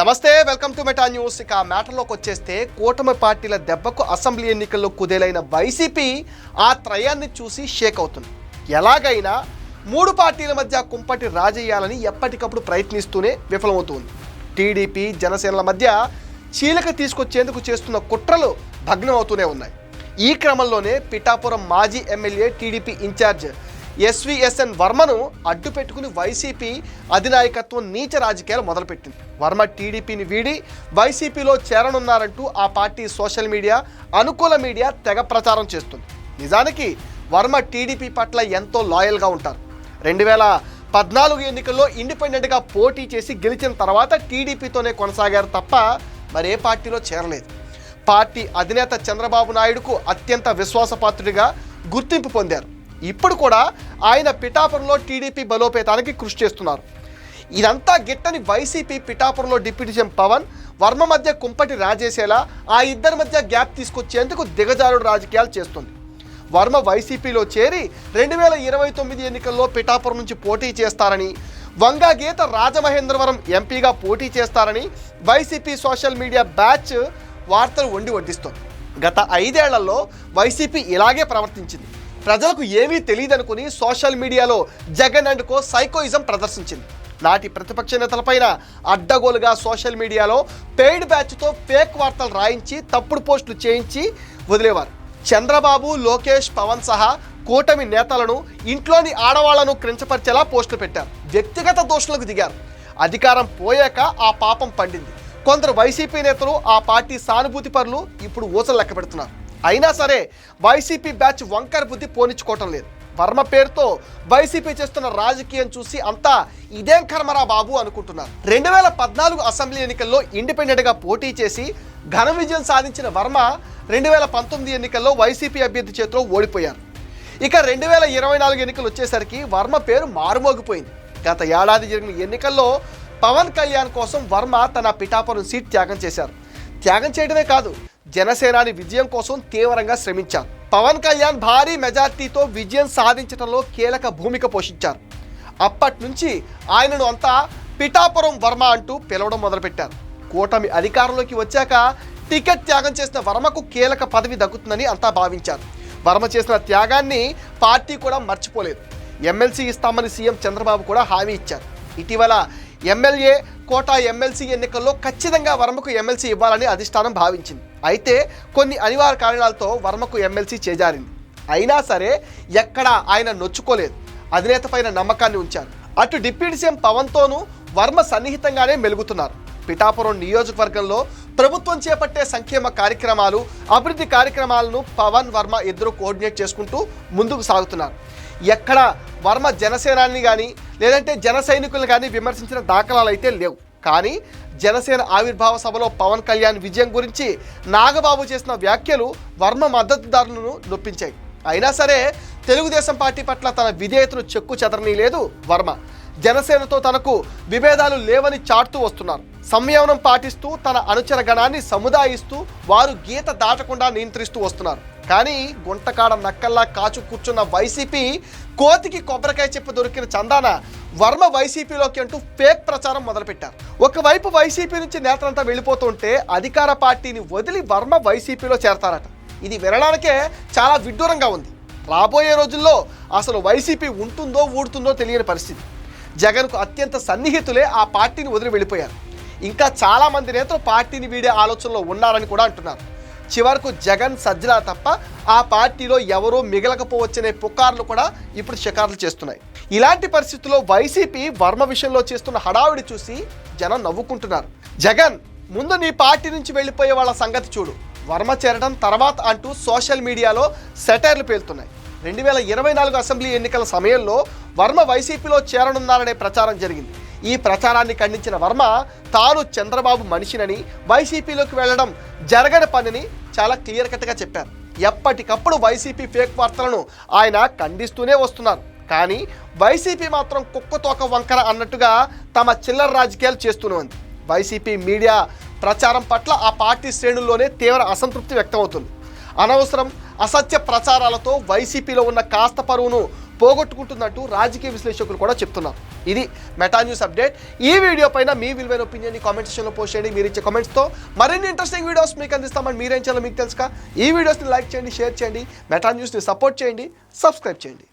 నమస్తే welcome to meta news. ఇక మ్యాటర్లోకి వచ్చేస్తే కూటమి పార్టీల దెబ్బకు అసెంబ్లీ ఎన్నికల్లో కుదేలైన వైసీపీ ఆ త్రయాన్ని చూసి షేక్ అవుతుంది. ఎలాగైనా మూడు పార్టీల మధ్య కుంపటి రాజేయాలని ఎప్పటికప్పుడు ప్రయత్నిస్తూనే విఫలమవుతుంది. టీడీపీ జనసేనల మధ్య చీలక తీసుకొచ్చేందుకు చేస్తున్న కుట్రలు భగ్నమవుతూనే ఉన్నాయి. ఈ క్రమంలోనే పిఠాపురం మాజీ MLA TDP in charge SVSN వర్మను అడ్డు పెట్టుకుని వైసీపీ అధినాయకత్వం నీచ రాజకీయాలు మొదలుపెట్టింది. వర్మ టీడీపీని వీడి వైసీపీలో చేరనున్నారంటూ ఆ పార్టీ సోషల్ మీడియా అనుకూల మీడియా తెగ ప్రచారం చేస్తుంది. నిజానికి వర్మ టీడీపీ పట్ల ఎంతో లాయల్గా ఉంటారు. రెండు వేల పద్నాలుగు ఎన్నికల్లో ఇండిపెండెంట్గా పోటీ చేసి గెలిచిన తర్వాత టీడీపీతోనే కొనసాగారు తప్ప మరే పార్టీలో చేరలేదు. పార్టీ అధినేత చంద్రబాబు నాయుడుకు అత్యంత విశ్వాసపాత్రుడిగా గుర్తింపు పొందారు. ఇప్పుడు కూడా ఆయన పిఠాపురంలో టీడీపీ బలోపేతానికి కృషి చేస్తున్నారు. ఇదంతా గిట్టని వైసీపీ పిఠాపురంలో డిప్యూటీ సీఎం పవన్ వర్మ మధ్య కుంపటి రాజేసేలా ఆ ఇద్దరి మధ్య గ్యాప్ తీసుకొచ్చేందుకు దిగజారుడు రాజకీయాలు చేస్తుంది. వర్మ వైసీపీలో చేరి రెండు వేల ఇరవై తొమ్మిది ఎన్నికల్లో పిఠాపురం నుంచి పోటీ చేస్తారని వంగా గీత రాజమహేంద్రవరం ఎంపీగా పోటీ చేస్తారని వైసీపీ సోషల్ మీడియా బ్యాచ్ వార్తలు వండి వడ్డిస్తోంది. గత ఐదేళ్ళలో వైసీపీ ఇలాగే ప్రవర్తించింది. ప్రజలకు ఏమీ తెలియదనుకుని సోషల్ మీడియాలో జగన్ అండ్ కో సైకోయిజం ప్రదర్శించింది. నాటి ప్రతిపక్ష నేతలపైన అడ్డగోలుగా సోషల్ మీడియాలో పెయిడ్ బ్యాచ్తో ఫేక్ వార్తలు రాయించి తప్పుడు పోస్టులు చేయించి వదిలేవారు. చంద్రబాబు లోకేష్ పవన్ సహా కూటమి నేతలను ఇంట్లోని ఆడవాళ్ళను క్రించపరిచేలా పోస్టులు పెట్టారు. వ్యక్తిగత దోషులకు దిగారు. అధికారం పోయాక ఆ పాపం పండింది. కొందరు వైసీపీ నేతలు ఆ పార్టీ సానుభూతి పరులు ఇప్పుడు ఊసలు లెక్క పెడుతున్నారు. అయినా సరే వైసీపీ బ్యాచ్ వంకర బుద్ధి పోనిచ్చుకోవటం లేదు. వర్మ పేరుతో వైసీపీ చేస్తున్న రాజకీయం చూసి అంతా ఇదేం కర్మరా బాబు అనుకుంటున్నారు. రెండు వేల పద్నాలుగు అసెంబ్లీ ఎన్నికల్లో ఇండిపెండెంట్గా పోటీ చేసి ఘన విజయం సాధించిన వర్మ రెండు వేల పంతొమ్మిది ఎన్నికల్లో వైసీపీ అభ్యర్థి చేతిలో ఓడిపోయారు. ఇక రెండు వేల ఇరవై నాలుగు ఎన్నికలు వచ్చేసరికి వర్మ పేరు మారుమోగిపోయింది. గత ఏడాది జరిగిన ఎన్నికల్లో పవన్ కళ్యాణ్ కోసం వర్మ తన పిఠాపురం సీట్ త్యాగం చేశారు. త్యాగం చేయడమే కాదు జనసేనాని విజయం కోసం తీవ్రంగా శ్రమించారు. పవన్ కళ్యాణ్ భారీ మెజార్టీతో విజయం సాధించడంలో కీలక భూమిక పోషించారు. అప్పటి నుంచి ఆయనను అంతా పిఠాపురం వర్మ అంటూ పిలవడం మొదలుపెట్టారు. కూటమి అధికారంలోకి వచ్చాక టికెట్ త్యాగం చేసిన వర్మకు కీలక పదవి దక్కుతుందని అంతా భావించారు. వర్మ చేసిన త్యాగాన్ని పార్టీ కూడా మర్చిపోలేదు. ఎమ్మెల్సీ ఇస్తామని సీఎం చంద్రబాబు కూడా హామీ ఇచ్చారు. ఇటీవల ఎమ్మెల్యే కోటా ఎమ్మెల్సీ ఎన్నికల్లో ఖచ్చితంగా వర్మకు ఎమ్మెల్సీ ఇవ్వాలని అధిష్టానం భావించింది. అయితే కొన్ని అనివార్య కారణాలతో వర్మకు ఎమ్మెల్సీ చేజారింది. అయినా సరే ఎక్కడా ఆయన నొచ్చుకోలేదు. అధినేత పైన నమ్మకాన్ని ఉంచారు. అటు డిప్యూటీ సీఎం పవన్తోనూ వర్మ సన్నిహితంగానే మెలుగుతున్నారు. పిఠాపురం నియోజకవర్గంలో ప్రభుత్వం చేపట్టే సంక్షేమ కార్యక్రమాలు అభివృద్ధి కార్యక్రమాలను పవన్ వర్మ ఇద్దరు కోఆర్డినేట్ చేసుకుంటూ ముందుకు సాగుతున్నారు. ఎక్కడ వర్మ జనసేనాన్ని కానీ లేదంటే జన సైనికులను కానీ విమర్శించిన దాఖలాలు అయితే లేవు. కానీ జనసేన ఆవిర్భావ సభలో పవన్ కళ్యాణ్ విజయం గురించి నాగబాబు చేసిన వ్యాఖ్యలు వర్మ మద్దతుదారులను నొప్పించాయి. అయినా సరే తెలుగుదేశం పార్టీ పట్ల తన విధేయతను చెక్కు చెదరనీ లేదు వర్మ. జనసేనతో తనకు విభేదాలు లేవని చాటుతూ వస్తున్నారు. సంయమనం పాటిస్తూ తన అనుచర గణాన్ని సముదాయిస్తూ వారు గీత దాటకుండా నియంత్రిస్తూ వస్తున్నారు. కానీ గుంటకాడ నక్కల్లా కాచు కూర్చున్న వైసీపీ కోతికి కొబ్బరికాయ చెప్పు దొరికిన చందాన వర్మ వైసీపీలోకి అంటూ ఫేక్ ప్రచారం మొదలుపెట్టారు. ఒకవైపు వైసీపీ నుంచి నేతలంతా వెళ్ళిపోతుంటే అధికార పార్టీని వదిలి వర్మ వైసీపీలో చేరతారట. ఇది వినడానికే చాలా విడ్డూరంగా ఉంది. రాబోయే రోజుల్లో అసలు వైసీపీ ఉంటుందో ఊడుతుందో తెలియని పరిస్థితి. జగన్కు అత్యంత సన్నిహితులే ఆ పార్టీని వదిలి వెళ్ళిపోయారు. ఇంకా చాలా మంది నేతలు పార్టీని వీడే ఆలోచనలో ఉన్నారని కూడా అంటున్నారు. చివరకు జగన్ సజ్జల తప్ప ఆ పార్టీలో ఎవరూ మిగలకపోవచ్చనే పుకార్లు కూడా ఇప్పుడు షికార్లు చేస్తున్నాయి. ఇలాంటి పరిస్థితుల్లో వైసీపీ వర్మ విషయంలో చేస్తున్న హడావిడి చూసి జనం నవ్వుకుంటున్నారు. జగన్ ముందు నీ పార్టీ నుంచి వెళ్ళిపోయే వాళ్ళ సంగతి చూడు. వర్మ చేరడం తర్వాత అంటూ సోషల్ మీడియాలో సెటైర్లు పేలుతున్నాయి. రెండు వేల ఇరవై నాలుగు అసెంబ్లీ ఎన్నికల సమయంలో వర్మ వైసీపీలో చేరనున్నారనే ప్రచారం జరిగింది. ఈ ప్రచారాన్ని ఖండించిన వర్మ తాను చంద్రబాబు మనిషినని వైసీపీలోకి వెళ్ళడం జరగని పనిని చాలా క్లియర్ కట్గా చెప్పారు. ఎప్పటికప్పుడు వైసీపీ ఫేక్ వార్తలను ఆయన ఖండిస్తూనే వస్తున్నారు. కానీ వైసీపీ మాత్రం కుక్కతోక వంకర అన్నట్టుగా తమ చిల్లర రాజకీయాలు చేస్తూనే ఉంది. వైసీపీ మీడియా ప్రచారం పట్ల ఆ పార్టీ శ్రేణుల్లోనే తీవ్ర అసంతృప్తి వ్యక్తమవుతుంది. అనవసరం అసత్య ప్రచారాలతో వైసీపీలో ఉన్న కాస్త పరువును పోగొట్టుకుంటుందంటూ రాజకీయ విశ్లేషకులు కూడా చెప్తున్నారు. ఇది మెటా న్యూస్ అప్డేట్. ఈ వీడియో పైన మీ విలువైన ఒపీనియన్ కామెంట్ సెక్షన్లో పోస్ట్ చేయండి. మీరు ఇచ్చే కామెంట్స్తో మరిన్ని ఇంట్రెస్టింగ్ వీడియోస్ మీకు అందిస్తామని మీరేం చేయాలో మీకు తెలుసుక ఈ వీడియోస్ని లైక్ చేయండి షేర్ చేయండి. మెటా న్యూస్ని సపోర్ట్ చేయండి సబ్స్క్రైబ్ చేయండి.